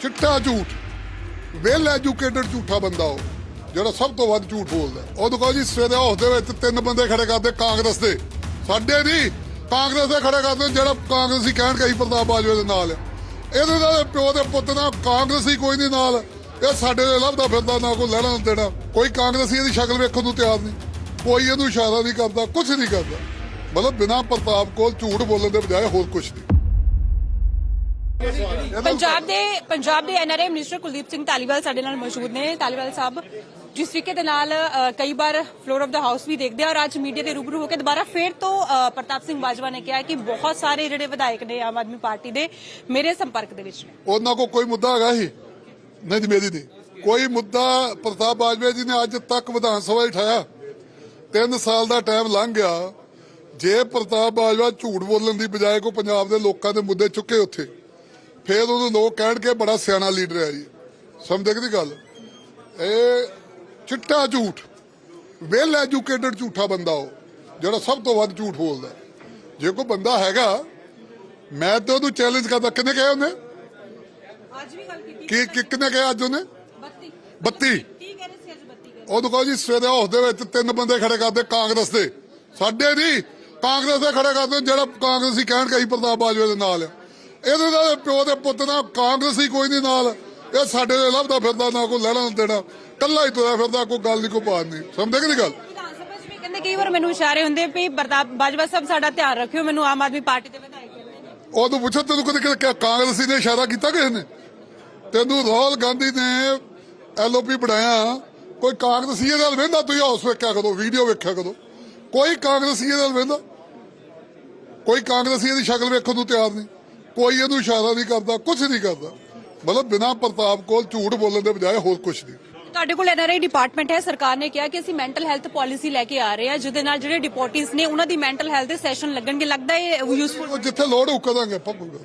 ਚਿੱਟਾ ਝੂਠ। Well educated ਝੂਠਾ ਬੰਦਾ ਉਹ, ਜਿਹੜਾ ਸਭ ਤੋਂ ਵੱਧ ਝੂਠ ਬੋਲਦਾ। ਉਹ ਕਹੋ ਜੀ, ਸਵੇਰੇ ਹਾਊਸ ਦੇ ਵਿੱਚ ਤਿੰਨ ਬੰਦੇ ਖੜੇ ਕਰਦੇ ਕਾਂਗਰਸ ਦੇ। ਸਾਡੇ ਨਹੀਂ, ਕਾਂਗਰਸ ਦੇ ਖੜੇ ਕਰਦੇ, ਜਿਹੜਾ ਕਾਂਗਰਸੀ ਕਹਿਣ ਕਹੀ ਪ੍ਰਤਾਪ ਬਾਜਵਾ ਦੇ ਨਾਲ। ਇਹਦੇ ਨਾਲ ਪਿਓ ਦੇ ਪੁੱਤ ਨਾਲ ਕਾਂਗਰਸੀ ਕੋਈ ਨਹੀਂ ਨਾਲ। ਇਹ ਸਾਡੇ ਦੇ ਲੱਭਦਾ ਫਿਰਦਾ, ਨਾ ਕੋਈ ਲੈਣਾ ਨਾ ਦੇਣਾ। ਕੋਈ ਕਾਂਗਰਸੀ ਇਹਦੀ ਸ਼ਕਲ ਵੇਖਣ ਨੂੰ ਤਿਆਰ ਨਹੀਂ। ਕੋਈ ਇਹਨੂੰ ਇਸ਼ਾਰਾ ਨਹੀਂ ਕਰਦਾ ਕੁਝ ਨਹੀਂ ਕਰਦਾ। ਮਤਲਬ ਬਿਨਾਂ ਪ੍ਰਤਾਪ ਕੋਲ ਝੂਠ ਬੋਲਣ ਦੇ ਬਜਾਏ ਹੋਰ ਕੁਝ ਨਹੀਂ। ਪੰਜਾਬ ਦੇ ਪੰਜਾਬ ਦੇ ਐਨਆਰਆਈ ਮਿਨਿਸਟਰ ਕੁਲਦੀਪ ਸਿੰਘ ਧਾਲੀਵਾਲ ਸਾਡੇ ਨਾਲ ਮੌਜੂਦ ਨੇ। ਧਾਲੀਵਾਲ ਸਾਹਿਬ, ਜਿਸ ਤਰੀਕੇ ਦੇ ਨਾਲ ਕਈ ਵਾਰ ਫਲੋਰ ਆਫ ਦਾ ਹਾਊਸ ਵੀ ਦੇਖਦੇ ਆ ਔਰ ਅੱਜ ਮੀਡੀਆ ਦੇ ਰੂਬਰੂ ਹੋ ਕੇ ਦੁਬਾਰਾ ਫੇਰ ਤੋਂ ਪ੍ਰਤਾਪ ਸਿੰਘ ਬਾਜਵਾ ਨੇ ਕਿਹਾ ਕਿ ਬਹੁਤ ਸਾਰੇ ਜਿਹੜੇ ਵਿਧਾਇਕ ਨੇ ਆਮ ਆਦਮੀ ਪਾਰਟੀ ਦੇ, ਮੇਰੇ ਸੰਪਰਕ ਦੇ ਵਿੱਚ ਨੇ। ਉਹਨਾਂ ਕੋ ਕੋਈ ਮੁੱਦਾ ਹੈਗਾ ਹੀ ਨਹੀਂ ਮੇਰੀ ਨਹੀਂ। ਕੋਈ ਮੁੱਦਾ ਪ੍ਰਤਾਪ ਬਾਜਵਾ ਜੀ ਨੇ ਅੱਜ ਤੱਕ ਵਿਧਾਨ ਸਭਾ ਉਠਾਇਆ 3 ਸਾਲ ਦਾ ਟਾਈਮ ਲੰਘ ਗਿਆ। ਜੇ ਪ੍ਰਤਾਪ ਬਾਜਵਾ ਝੂਠ ਬੋਲਣ ਦੀ ਬਜਾਏ ਕੋ ਪੰਜਾਬ ਦੇ ਲੋਕਾਂ ਦੇ ਮੁੱਦੇ ਚੁੱਕੇ ਉੱਥੇ ਫੇਰ ਉਹਨੂੰ ਲੋਕ ਕਹਿਣਗੇ ਬੜਾ ਸਿਆਣਾ ਲੀਡਰ ਹੈ ਜੀ। ਸਮਝਦੇ ਕਿ ਨਹੀਂ ਗੱਲ? ਇਹ ਚਿੱਟਾ ਝੂਠ ਵੈਲ ਐਜੂਕੇਟਡ ਝੂਠਾ ਬੰਦਾ ਉਹ ਜਿਹੜਾ ਸਭ ਤੋਂ ਵੱਧ ਝੂਠ ਬੋਲਦਾ। ਜੇ ਕੋਈ ਬੰਦਾ ਹੈਗਾ ਮੈਂ ਤਾਂ ਉਹਨੂੰ ਚੈਲੰਜ ਕਰਦਾ ਕਿੰਨੇ ਕਹੇ ਉਹਨੇ? ਅੱਜ ਵੀ ਗੱਲ ਕੀਤੀ ਕੀ ਕਿ- ਕਿੰਨੇ ਕਹੇ ਅੱਜ ਉਹਨੇ? 32 32 ਕੀ ਕਹਿ ਰਹੇ ਸੀ ਅੱਜ 32 ਕਹਿ ਉਹ ਕਹੋ ਜੀ ਸਵੇਰੇ ਹਾਊਸ ਦੇ ਵਿੱਚ ਤਿੰਨ ਬੰਦੇ ਖੜੇ ਕਰਦੇ ਕਾਂਗਰਸ ਦੇ। ਸਾਡੇ ਨਹੀਂ ਕਾਂਗਰਸ ਦੇ ਖੜੇ ਕਰਦੇ ਜਿਹੜਾ ਕਾਂਗਰਸੀ ਕਹਿਣ ਕਹੀ ਪ੍ਰਤਾਪ ਬਾਜਵੇ ਦੇ ਨਾਲ ਆ। ਇਹਦੇ ਨਾਲ ਪਿਓ ਦੇ ਪੁੱਤ ਨਾਲ ਕਾਂਗਰਸੀ ਕੋਈ ਨਹੀਂ ਨਾਲ। ਇਹ ਸਾਡੇ ਦੇ ਲੱਭਦਾ ਫਿਰਦਾ ਨਾ ਕੋਈ ਲੈਣਾ ਦੇਣਾ। ਕੱਲਾ ਹੀ ਤੁਰਿਆ ਫਿਰਦਾ ਕੋਈ ਗੱਲ ਨਹੀਂ ਕੋਈ ਬਾਤ ਨਹੀਂ। ਸਮਝਦੇ ਕਿ ਨਹੀਂ ਗੱਲ? ਕਹਿੰਦੇ ਕਈ ਵਾਰ ਮੈਨੂੰ ਇਸ਼ਾਰੇ ਹੁੰਦੇ ਵੀ ਬਾਜਵਾ ਸਾਹਿਬ ਸਾਡਾ ਧਿਆਨ ਰੱਖਿਓ ਮੈਨੂੰ ਆਮ ਆਦਮੀ ਪਾਰਟੀ ਦੇ ਵਿਧਾਇਕ ਕਹਿੰਦੇ ਨੇ। ਉਹਨੂੰ ਪੁੱਛੋ ਤੈਨੂੰ ਕਦੇ ਕਿ ਕਾਂਗਰਸੀ ਨੇ ਇਸ਼ਾਰਾ ਕੀਤਾ ਕਿਸੇ ਨੇ? ਤੈਨੂੰ ਰਾਹੁਲ ਗਾਂਧੀ ਨੇ ਐਲਓਪੀ ਬਣਾਇਆ। ਕੋਈ ਕਾਂਗਰਸੀ ਇਹਦੇ ਨਾਲ ਵੇਂਦਾ ਤੁਸੀਂ ਹਾਊਸ ਵੇਖਿਆ ਕਦੋਂ ਵੀਡੀਓ ਵੇਖਿਆ ਕਦੋਂ ਕੋਈ ਕਾਂਗਰਸੀ ਇਹਦੇ ਨਾਲ ਵੇਂਦਾ ਕੋਈ ਕਾਂਗਰਸੀ ਇਹਦੀ ਸ਼ਕਲ ਵੇਖਣ ਨੂੰ ਤਿਆਰ ਨਹੀਂ। ਕੋਈ ਇਹਨੂੰ ਇਸ਼ਾਰਾ ਨਹੀਂ ਕਰਦਾ ਕੁਝ ਨਹੀਂ ਕਰਦਾ। ਮਤਲਬ ਬਿਨਾਂ ਪ੍ਰਤਾਪ ਕੋਲ ਝੂਠ ਬੋਲਣ ਦੇ ਬਜਾਏ ਹੋਰ ਕੁਝ ਨਹੀਂ। ਤੁਹਾਡੇ ਕੋਲ ਐਨਆਰਆਈ ਡਿਪਾਰਟਮੈਂਟ ਹੈ ਸਰਕਾਰ ਨੇ ਕਿਹਾ ਕਿ ਅਸੀਂ ਮੈਂਟਲ ਹੈਲਥ ਪਾਲਿਸੀ ਲੈ ਕੇ ਆ ਰਹੇ ਹਾਂ ਜਿਹਦੇ ਨਾਲ ਜਿਹੜੇ ਡਿਪੋਰਟੀਜ਼ ਨੇ ਉਹਨਾਂ ਦੀ ਮੈਂਟਲ ਹੈਲਥ ਦੇ ਸੈਸ਼ਨ ਲੱਗਣਗੇ। ਲੱਗਦਾ ਹੈ ਯੂਸਫੁਲ ਜਿੱਥੇ ਲੋੜ ਉਹ ਕਰਾਂਗੇ ਪੱਕੂਗਾ